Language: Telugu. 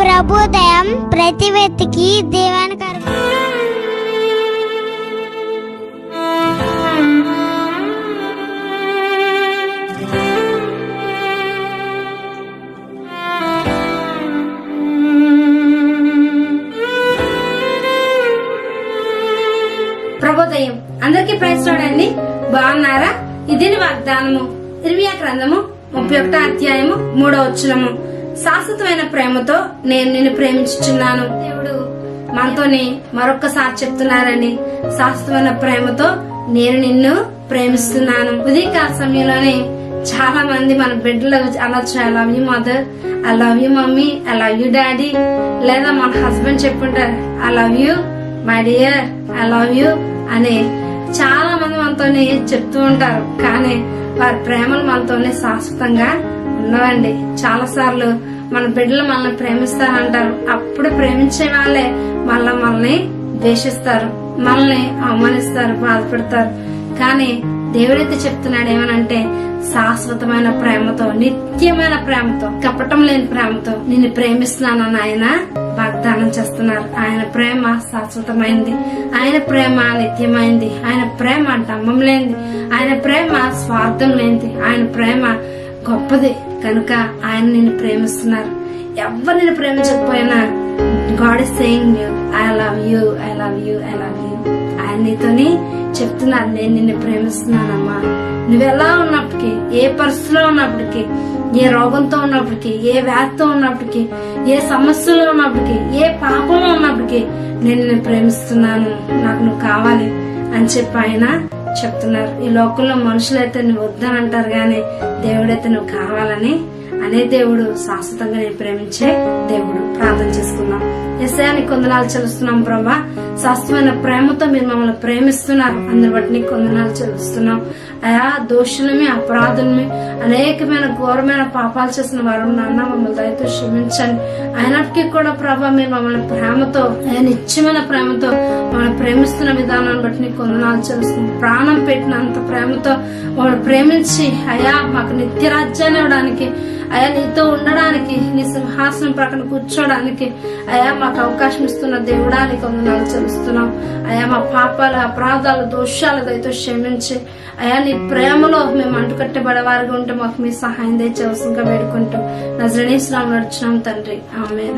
ప్రభుదయం ప్రతి వ్యక్తికి దీవెనకరం ప్రభుదయం. అందరికీ ప్రైజ్ చూడండి బాగున్నారా? ఇది వాగ్దానము ఇరవై గ్రంథము ముప్పై ఒకటో అధ్యాయము మూడో వచ్చునము శాశ్వతమైన ప్రేమతో నేను నిన్ను ప్రేమించుచున్నాను. దేవుడు మనతోని మరొక్కసారి చెప్తున్నారండి. శాశ్వతమైన ప్రేమతో నేను నిన్ను ప్రేమిస్తున్నాను. ఉదయకాల సమయంలోనే చాలా మంది మన బిడ్డలు అనొచ్చు I love you mother I love you mummy I love you daddy లేదా మన హస్బెండ్ చెప్పుంటారు I love you my dear I love you అని చాలా మంది మనతోనే చెప్తూ ఉంటారు. కానీ వారి ప్రేమలు మనతోనే శాశ్వతంగా ఉండవండి చాలా సార్లు మన బిడ్డలు మనల్ని ప్రేమిస్తారంటారు. అప్పుడు ప్రేమించే వాళ్ళే మళ్ళా మనల్ని ద్వేషిస్తారు. మనల్ని అవమానిస్తారు బాధపడతారు. కానీ దేవుడైతే చెప్తున్నాడు ఏమనంటే శాశ్వతమైన ప్రేమతో నిత్యమైన ప్రేమతో కపటం లేని ప్రేమతో నిన్ను ప్రేమిస్తున్నాను ఆయన వాగ్దానం చేస్తున్నారు. ఆయన ప్రేమ శాశ్వతమైంది. ఆయన ప్రేమ నిత్యమైంది. ఆయన ప్రేమ డమ్మం లేనిది. ఆయన ప్రేమ స్వార్థం లేనిది. ఆయన ప్రేమ గొప్పది. కనుక ఆయన నిన్ను ప్రేమిస్తున్నారు. ఎవరు నిన్ను ప్రేమించకపోయినా God is saying you. I love you. I love you. I love you. ఆయన నీతోని చెప్తున్నాను నేను నిన్ను ప్రేమిస్తున్నానమ్మా. నువ్వెలా ఉన్నప్పటికీ ఏ పరిస్థితిలో ఉన్నప్పటికీ ఏ రోగంతో ఉన్నప్పటికీ ఏ వ్యాధితో ఉన్నప్పటికీ ఏ సమస్యలో ఉన్నప్పటికీ ఏ పాపంలో ఉన్నప్పటికీ నేను నిన్ను ప్రేమిస్తున్నాను. నాకు నువ్వు కావాలి అని చెప్పి ఆయన చెప్తున్నారు. ఈ లోకంలో మనుషులైతే నువ్వు వద్దని అంటారు కానీ దేవుడైతే నువ్వు కావాలని అనే దేవుడు శాశ్వతంగా నేను ప్రేమించే దేవుడు. ప్రార్థన చేసుకుందాం. ఎస్ఐని కొందనాలు చెల్లిస్తున్నాం ప్రభా. శాశ్వతమైన ప్రేమతో మీరు మమ్మల్ని ప్రేమిస్తున్నారు. అందరి బట్టి నీకు కొందనాలు చెల్లిస్తున్నాం. అయా దోషులమే అపరాధులమే అనేకమైన ఘోరమైన పాపాలు చేసిన వారు నాన్న మమ్మల్ని దయతో క్షమించండి. అయినప్పటికీ కూడా ప్రభా మీరు మమ్మల్ని ప్రేమతో ఆయన నిత్యమైన ప్రేమతో మమ్మల్ని ప్రేమిస్తున్న విధానాన్ని బట్టి నీకు కొందనాలు చెల్లిస్తున్నాం. ప్రాణం పెట్టినంత ప్రేమతో మమ్మల్ని ప్రేమించి అయా మాకు నిత్య రాజ్యాన్ని ఇవ్వడానికి అయా నీతో ఉండడానికి నీ సింహాసనం ప్రక్కన కూర్చోడానికి అయా మాకు అవకాశం ఇస్తున్న దేవుడానికి వందనాలు చెల్లిస్తున్నాం. అయా మా పాపాలు అపరాధాలు దోషాలు దయతో క్షమించి అయా నీ ప్రేమలో మేము అంటుకట్టబడే వారిగా ఉంటే మాకు మీ సహాయం దయచేవసంగా వేడుకుంటాం నజరణీశ్వరం నడుచున్నాం తండ్రి. ఆమె